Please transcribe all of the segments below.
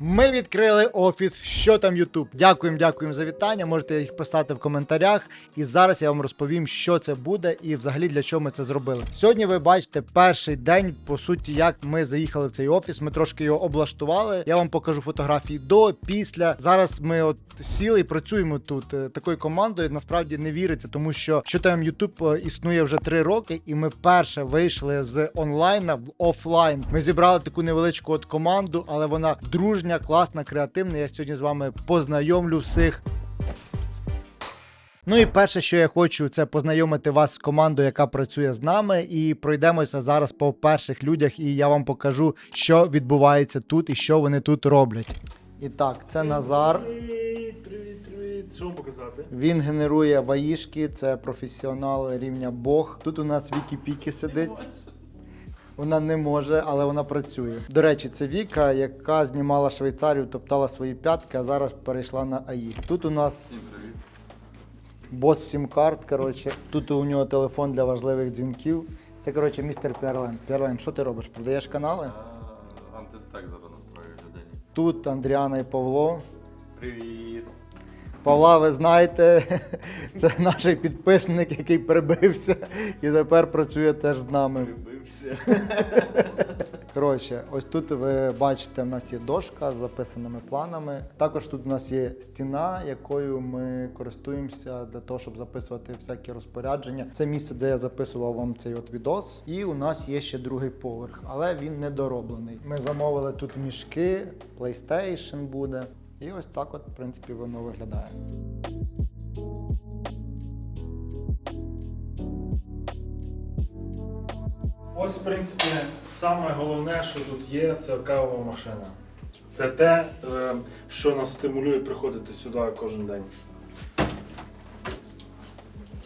Ми відкрили офіс. Що там Ютуб? Дякуємо, дякуємо за вітання. Можете їх писати в коментарях. І зараз я вам розповім, що це буде і взагалі для чого ми це зробили. Сьогодні ви бачите перший день, по суті, як ми заїхали в цей офіс. Ми трошки його облаштували. Я вам покажу фотографії до, після. Зараз ми от сіли і працюємо тут е, такою командою. Насправді не віриться, тому що що там Ютуб е, існує вже три роки, і ми перше вийшли з онлайна в офлайн. Ми зібрали таку невеличку от команду, але вона дружня, класна, креативна. Я сьогодні з вами познайомлю всіх. Ну і перше, що я хочу, це познайомити вас з командою, яка працює з нами, і пройдемося зараз по перших людях, і я вам покажу, що відбувається тут і що вони тут роблять. І так, це Назар. Привіт, привіт, привіт. Що вам показати? Він генерує ваїшки, це професіонал рівня Бог. Тут у нас Вікі Пікі сидить. Вона не може, але вона працює. До речі, це Віка, яка знімала Швейцарію, топтала свої п'ятки, а зараз перейшла на АІ. Тут у нас бос сім-карт. Коротше, тут у нього телефон для важливих дзвінків. Це коротше містер Перлен. Перлен, що ти робиш? Продаєш канали? Антитек зараз настрою людині. Тут Андріана і Павло. Привіт. Павла, ви знаєте, це наш підписник, який прибився і тепер працює теж з нами. Прибився. Коротше, ось тут ви бачите, в нас є дошка з записаними планами. Також тут у нас є стіна, якою ми користуємося для того, щоб записувати всякі розпорядження. Це місце, де я записував вам цей от відос. І у нас є ще другий поверх, але він недороблений. Ми замовили тут мішки, PlayStation буде. І ось так, от, в принципі, воно виглядає. Ось, в принципі, саме головне, що тут є, це кавова машина. Це те, е, що нас стимулює приходити сюди кожен день.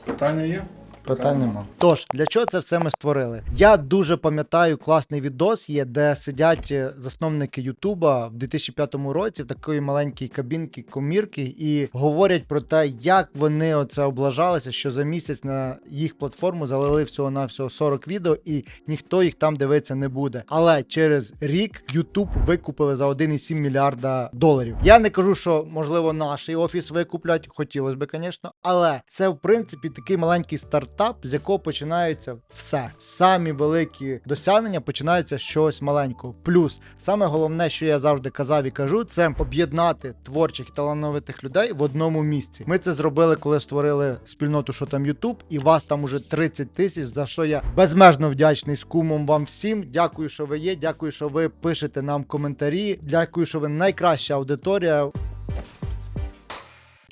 Питання є? Питань нема. Тож, для чого це все ми створили? Я дуже пам'ятаю класний відос є, де сидять е, засновники Ютуба в 2005 році в такої маленькій кабінці комірки і говорять про те, як вони оце облажалися, що за місяць на їх платформу залили всього на всього 40 відео, і ніхто їх там дивитися не буде. Але через рік Ютуб викупили за 1,7 мільярда доларів. Я не кажу, що можливо наш офіс викуплять, хотілося б, звісно, але це в принципі такий маленький стартап, з якого починається все. Самі великі досягнення починаються з чогось маленького. Плюс саме головне, що я завжди казав і кажу, це об'єднати творчих талановитих людей в одному місці. Ми це зробили, коли створили спільноту, що там Ютуб, і вас там уже 30 тисяч. За що я безмежно вдячний з кумом вам всім. Дякую, що ви є. Дякую, що ви пишете нам коментарі. Дякую, що ви найкраща аудиторія.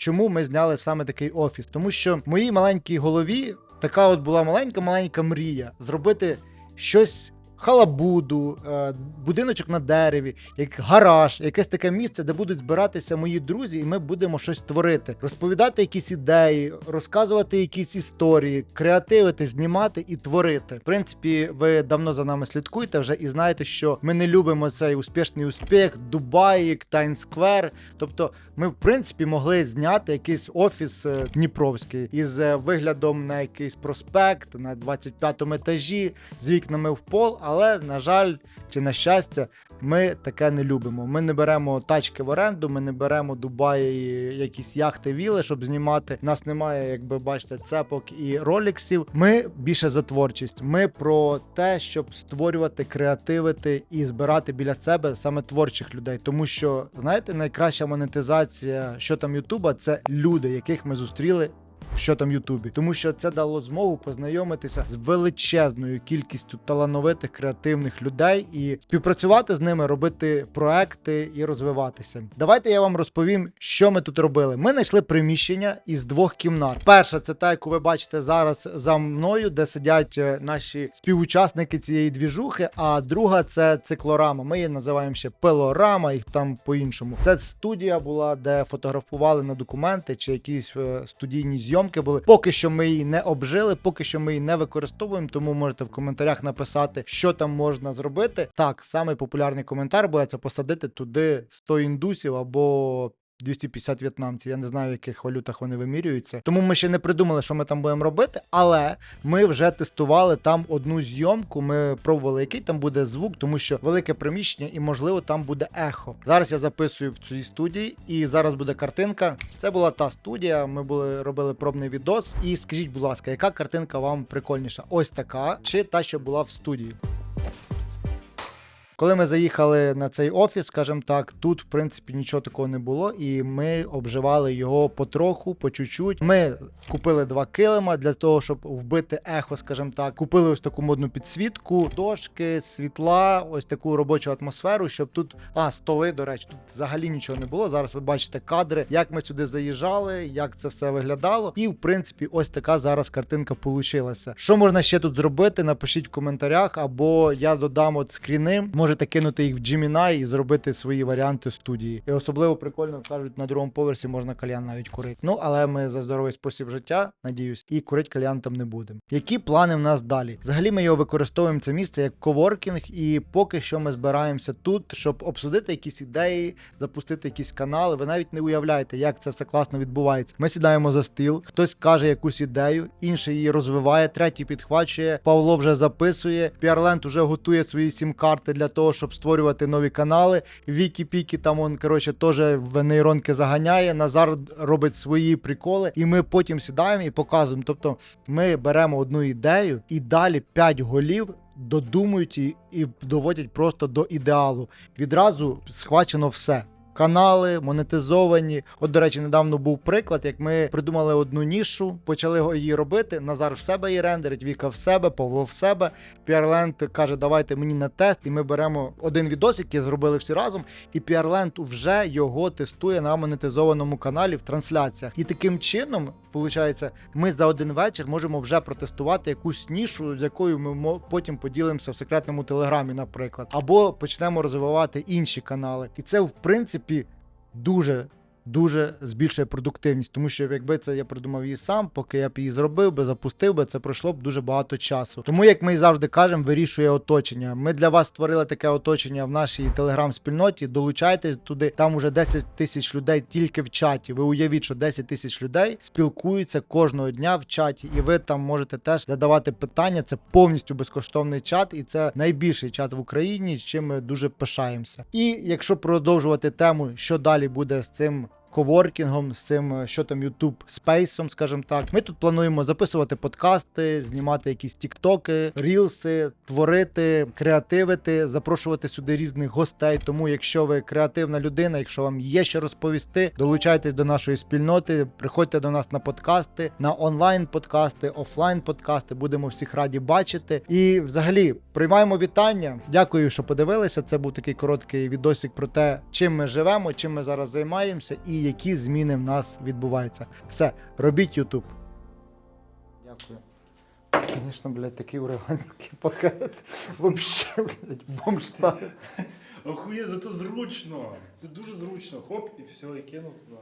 Чому ми зняли саме такий офіс? Тому що в моїй маленькій голові така от була маленька маленька мрія зробити щось. Халабуду, е, будиночок на дереві, як гараж, якесь таке місце, де будуть збиратися мої друзі, і ми будемо щось творити, розповідати якісь ідеї, розказувати якісь історії, креативити, знімати і творити. В принципі, ви давно за нами слідкуєте вже і знаєте, що ми не любимо цей успішний успіх, Дубаї, Таймсквер. Тобто, ми в принципі могли зняти якийсь офіс е, Дніпровський із е, виглядом на якийсь проспект на 25-му етажі з вікнами в пол. Але на жаль, чи на щастя, ми таке не любимо. Ми не беремо тачки в оренду, ми не беремо Дубаї якісь яхти, віли, щоб знімати. У нас немає, як ви бачите, цепок і роліксів. Ми більше за творчість. Ми про те, щоб створювати, креативити і збирати біля себе саме творчих людей. Тому що знаєте, найкраща монетизація, що там Ютуба, це люди, яких ми зустріли що там Ютубі, тому що це дало змогу познайомитися з величезною кількістю талановитих креативних людей і співпрацювати з ними, робити проекти і розвиватися. Давайте я вам розповім, що ми тут робили. Ми знайшли приміщення із двох кімнат. Перша це та, яку ви бачите зараз за мною, де сидять е, наші співучасники цієї двіжухи. А друга це циклорама. Ми її називаємо ще пилорама, їх там по-іншому. Це студія була, де фотографували на документи чи якісь е, студійні зйомки були. Поки що ми її не обжили, поки що ми її не використовуємо, тому можете в коментарях написати, що там можна зробити. Так, самий популярний коментар буде це посадити туди 100 індусів або 250 в'єтнамців. Я не знаю, в яких валютах вони вимірюються. Тому ми ще не придумали, що ми там будемо робити, але ми вже тестували там одну зйомку. Ми пробували, який там буде звук, тому що велике приміщення і можливо там буде ехо. Зараз я записую в цій студії, і зараз буде картинка. Це була та студія. Ми були робили пробний відос. І скажіть, будь ласка, яка картинка вам прикольніша? Ось така, чи та, що була в студії? Коли ми заїхали на цей офіс, скажімо так, тут в принципі нічого такого не було, і ми обживали його потроху, по чуть-чуть. Ми купили два килима для того, щоб вбити ехо, скажімо так. Купили ось таку модну підсвітку, дошки, світла, ось таку робочу атмосферу, щоб тут. А, столи, до речі, тут взагалі нічого не було. Зараз ви бачите кадри, як ми сюди заїжджали, як це все виглядало. І в принципі, ось така зараз картинка получилася. Що можна ще тут зробити? Напишіть в коментарях, або я додам от скріни. Можете кинути їх в Gemini і зробити свої варіанти студії. І особливо прикольно кажуть, на другому поверсі можна кальян навіть курити. Ну але ми за здоровий спосіб життя, надіюсь, і курить кальян там не будемо. Які плани в нас далі? Взагалі ми його використовуємо це місце як коворкінг, і поки що ми збираємося тут, щоб обсудити якісь ідеї, запустити якісь канали. Ви навіть не уявляєте, як це все класно відбувається. Ми сідаємо за стіл, хтось каже якусь ідею, інший її розвиває, третій підхвачує. Павло вже записує. Піарленд уже готує свої сім-карти для того, щоб створювати нові канали. Вікі Пікі там он коротше теж в нейронки заганяє. Назар робить свої приколи, і ми потім сідаємо і показуємо. Тобто, ми беремо одну ідею і далі 5 голів. Додумують і, і доводять просто до ідеалу. Відразу схвачено все. Канали монетизовані. От, до речі, недавно був приклад, як ми придумали одну нішу, почали її робити. Назар в себе її рендерить, Віка в себе, Павло в себе. Піарленд каже, давайте мені на тест, і ми беремо один відос, який зробили всі разом. І Піарленд вже його тестує на монетизованому каналі в трансляціях. І таким чином, виходить, ми за один вечір можемо вже протестувати якусь нішу, з якою ми потім поділимося в секретному телеграмі, наприклад, або почнемо розвивати інші канали. І це, в принципі, дуже. Дуже збільшує продуктивність, тому що якби це я придумав її сам, поки я б її зробив би, запустив би, це пройшло б дуже багато часу. Тому, як ми і завжди кажемо, вирішує оточення. Ми для вас створили таке оточення в нашій телеграм-спільноті. Долучайтесь туди. Там уже 10 тисяч людей тільки в чаті. Ви уявіть, що 10 тисяч людей спілкуються кожного дня в чаті, і ви там можете теж задавати питання. Це повністю безкоштовний чат, і це найбільший чат в Україні, з чим ми дуже пишаємося. І якщо продовжувати тему, що далі буде з цим. Коворкінгом, з цим, е, що там YouTube спейсом, скажімо так. Ми тут плануємо записувати подкасти, знімати якісь тіктоки, рілси, творити, креативити, запрошувати сюди різних гостей. Тому, якщо ви креативна людина, якщо вам є що розповісти, долучайтесь до нашої спільноти, приходьте до нас на подкасти, на онлайн подкасти, офлайн подкасти. Будемо всіх раді бачити. І взагалі приймаємо вітання. Дякую, що подивилися. Це був такий короткий відосик про те, чим ми живемо, чим ми зараз займаємося і які зміни в нас відбуваються. Все, робіть Ютуб. Дякую. Звісно, блядь, такий ураганський пакет. Вообще, блядь, бомж ставить. Охує, зато зручно. Це дуже зручно. Хоп, і все, і кинув туди.